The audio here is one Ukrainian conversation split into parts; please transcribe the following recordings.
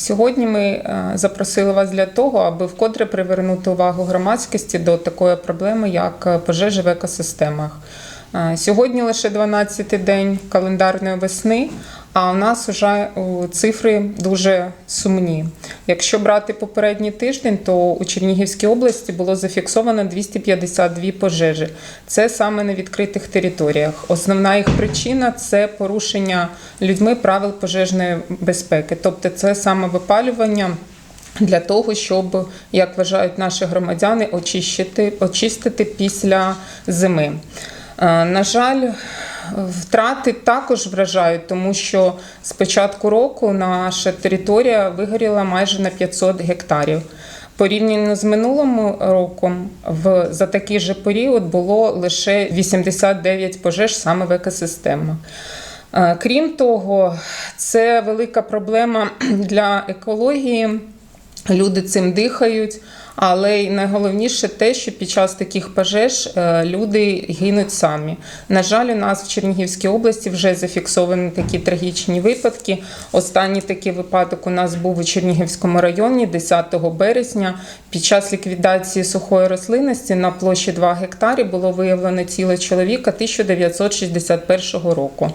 Сьогодні ми е, запросили вас для того, аби вкотре привернути увагу громадськості до такої проблеми, як е, пожежі в екосистемах. Е, Сьогодні лише 12-й день календарної весни, а у нас вже цифри дуже сумні. Якщо брати попередній тиждень, то у Чернігівській області було зафіксовано 252 пожежі. Це саме на відкритих територіях. Основна їх причина це порушення людьми правил пожежної безпеки, тобто це саме випалювання. Для того, щоб, як вважають наші громадяни, очистити, очистити після зими. Е, На жаль, втрати також вражають, тому що з початку року наша територія вигоріла майже на 500 гектарів. Порівняно з минулим роком, в, за такий же період було лише 89 пожеж саме в екосистемах. Е, Крім того, це велика проблема для екології. Люди цим дихають, але й найголовніше те, що під час таких пожеж е, люди гинуть самі. На жаль, у нас в Чернігівській області вже зафіксовані такі трагічні випадки. Останній такий випадок у нас був у Чернігівському районі 10 березня. Під час ліквідації сухої рослинності на площі 2 гектарі було виявлено тіло чоловіка 1961 року.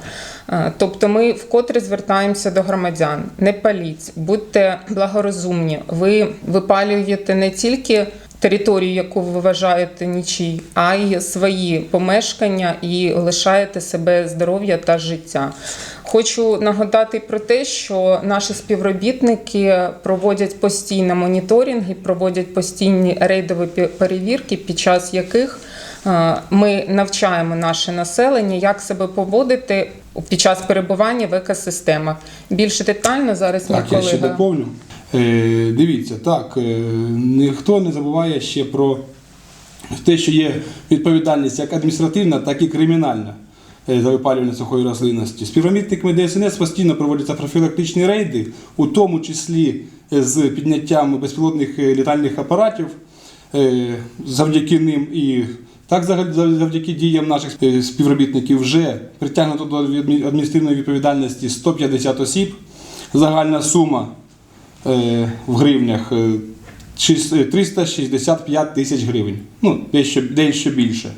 Е, Тобто ми вкотре звертаємося до громадян. Не паліть, будьте благорозумні. Ви випалюєте не тільки територію, яку ви вважаєте нічий, а й свої помешкання і лишаєте себе здоров'я та життя. Хочу нагадати про те, що наші співробітники проводять постійно моніторинги, проводять постійні рейдові перевірки, під час яких е, ми навчаємо наше населення, як себе поводити під час перебування в екосистемах. Більше детально зараз мій Так, я ще доповню. Е, дивіться, так, е, ніхто не забуває ще про те, що є відповідальність як адміністративна, так і кримінальна е, за випалювання сухої рослинності. Співробітниками ДСНС постійно проводяться профілактичні рейди, у тому числі з підняттям безпілотних літальних апаратів. Завдяки ним і так завдяки діям наших співробітників вже притягнуто до адміністративної відповідальності 150 осіб. Загальна сума в гривнях е, шість- е, 365 тисяч гривень. Ну, дещо, дещо більше.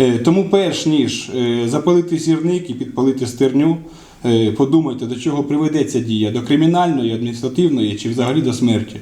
Е, Тому перш ніж е, запалити сірник і підпалити стерню, е, подумайте, до чого приведеться дія: до кримінальної, адміністративної чи взагалі до смерті.